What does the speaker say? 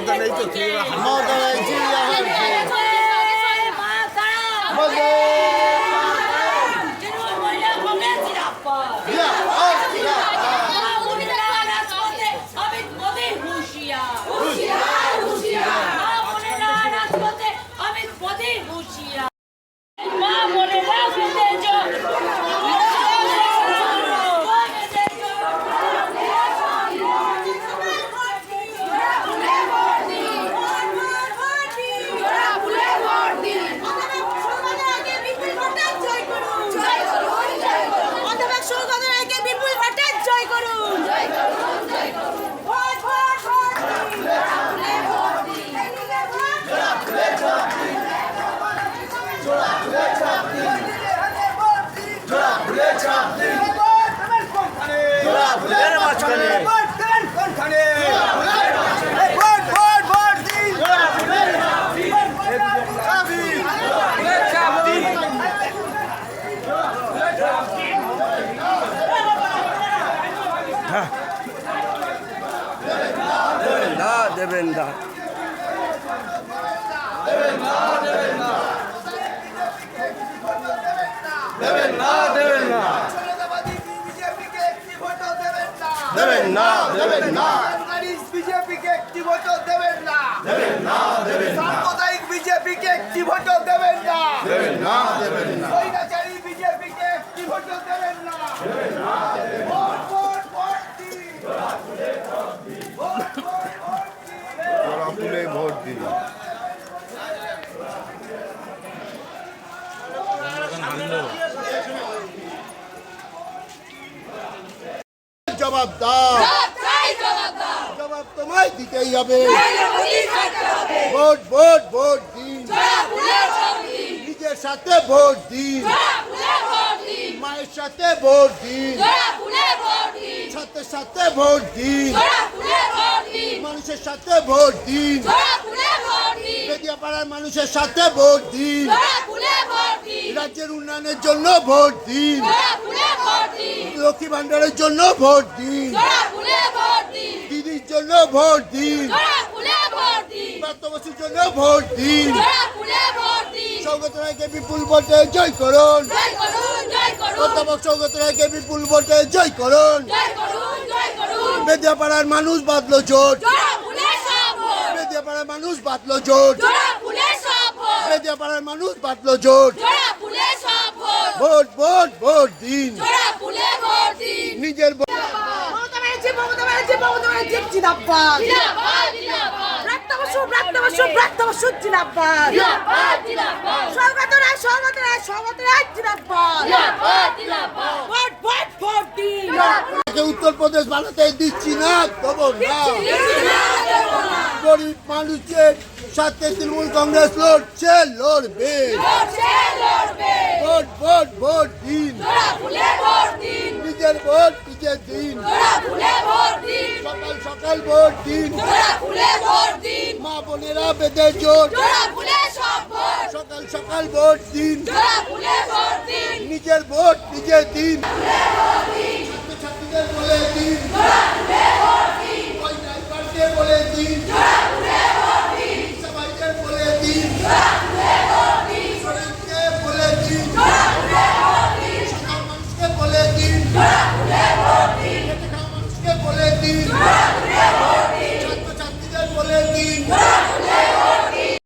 毛泽东主席万岁！万岁！মাঝখানে দেবেন না। দেবেন না দেবেন না। দেবেন না দেবেন না। বিজেপিকে একটি ভোটও দেবেন না। দেবেন না দেবেন না। সাম্প্রদায়িক বিজেপিকে একটি ভোটও দেবেন না। দেবেন না দেবেন না। স্বৈরাচারী বিজেপিকে একটি ভোটও দেবেন না। ভোট ভোট ভোট দিন। ভোট দিন জবাব দাও। জবাব তোমায় দিতেই হবে। ভোট ভোট ভোট দিন। নিজের সাথে ভোট দিন। মায়ের সাথে ভোট দিন। সাথে সাথে ভোট দিন। মানুষের সাথে ভোট দিন। বেদিয়াপাড়ার মানুষের সাথে ভোট দিন। রাজ্যের উন্নয়নের জন্য ভোট দিন। লক্ষ্মী ভান্ডারের জন্য ভোট দিন। দিদির জন্য ভোট দিন। প্রাপ্তবসীর জন্য ভোট দিন। সৌগত রায়কে বিপুল ভোটে জয় করুন। অধ্যাপক সৌগত রায়কে বিপুল ভোটে জয় করুন। বেদিয়াপাড়ার মানুষ বাদলো জোট। বেদিয়াপাড়ার মানুষ বাদলো জোট। বেদিয়াপাড়ার মানুষ বাদলো জোট। ভোট। ভোট ভোট দিন। নিজের উত্তরপ্রদেশ বানাতে দিচ্ছি না না। গরিব মানুষের সাথে তৃণমূল কংগ্রেস লড়ছে লড়বে। ভোট ভোট ভোট দিন। নিজের ভোট নিজের দিন। সকাল সকাল ভোট দিন। মা বোনেরা বেঁধে জোট সকাল সকাল ভোট দিন। নিজের ভোট নিজের দিন। ছাত্রছাত্রীদের বলে দিন।